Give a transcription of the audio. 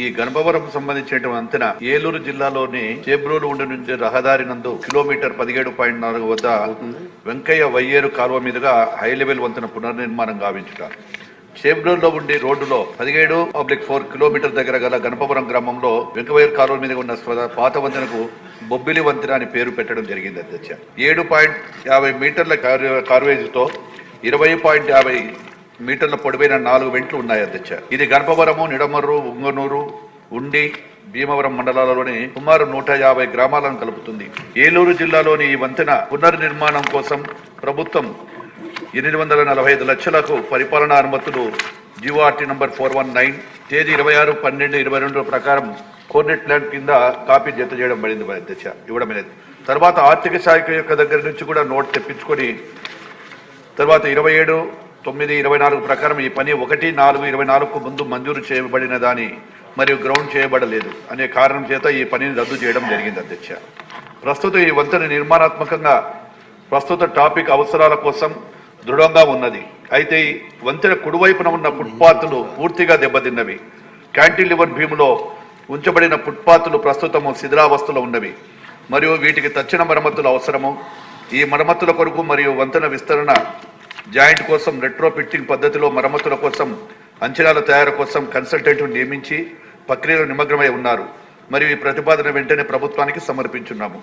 ఈ గణపవరం సంబంధించిన వంతెన ఏలూరు జిల్లాలోని చేబ్రోలు ఉండి నుంచి రహదారి నందు కిలోమీటర్ పదిహేడు పాయింట్ నాలుగు వద్ద వెంకయ్య వయ్యేరు కాలువ మీదుగా హై లెవెల్ వంతెన పునర్నిర్మాణం గావించుట. చేబ్రోల్లో ఉండి రోడ్డులో పదిహేడు పబ్లిక్ ఫోర్ కిలోమీటర్ దగ్గర గల గణపవరం గ్రామంలో వెంకవైర్ కాలువ మీద ఉన్న పాత వంతెనకు బొబ్బిలి వంతెన అని పేరు పెట్టడం జరిగింది అధ్యక్ష. ఏడు పాయింట్ యాభై మీటర్ల కారు- ఇరవై పాయింట్ యాభై మీటర్ల పొడవైన నాలుగు వెంట్లు ఉన్నాయి అధ్యక్ష. ఇది గణపవరము నిడమర్రు ఉంగనూరు ఉండి భీమవరం మండలాలలోని సుమారు నూట యాభై గ్రామాలను కలుపుతుంది. ఏలూరు జిల్లాలోని ఈ వంతెన పునర్నిర్మాణం కోసం ప్రభుత్వం ఎనిమిది వందల నలభై ఐదు లక్షలకు పరిపాలనా అనుమతులు G O R T number four one nine తేదీ ఇరవై ఆరు పన్నెండు ఇరవై రెండు ప్రకారం కోర్నెట్ ప్లాన్ కింద కాపీ జత చేయడం పడింది మరి అధ్యక్ష ఇవ్వడమైనది తర్వాత ఆర్థిక శాఖ యొక్క దగ్గర నుంచి కూడా నోట్ తెప్పించుకొని తర్వాత ఇరవై ఏడు తొమ్మిది ఇరవై నాలుగు ప్రకారం ఈ పని ఒకటి నాలుగు ఇరవై నాలుగుకు ముందు మంజూరు చేయబడిన దాని మరియు గ్రౌండ్ చేయబడలేదు అనే కారణం చేత ఈ పనిని రద్దు చేయడం జరిగింది అధ్యక్ష. ప్రస్తుతం ఈ వంతెన నిర్మాణాత్మకంగా ప్రస్తుత టాపిక్ అవసరాల కోసం దృఢంగా ఉన్నది. అయితే ఈ వంతెన కుడివైపున ఉన్న ఫుట్పాత్లు పూర్తిగా దెబ్బతిన్నవి. క్యాంటిలివర్ భీములో ఉంచబడిన ఫుట్పాత్లు ప్రస్తుతము శిథిలావస్థలో ఉన్నవి. మరియు వీటికి తక్షణ మరమ్మతులు అవసరము. ఈ మరమ్మతుల కొరకు మరియు వంతెన విస్తరణ జాయింట్ కోసం రెట్రో పిట్టింగ్ పద్ధతిలో మరమ్మతుల కోసం అంచనాల తయారు కోసం కన్సల్టెంట్ నియమించి ప్రక్రియలో నిమగ్నమై ఉన్నారు. మరియు ఈ ప్రతిపాదన వెంటనే ప్రభుత్వానికి సమర్పించున్నాము.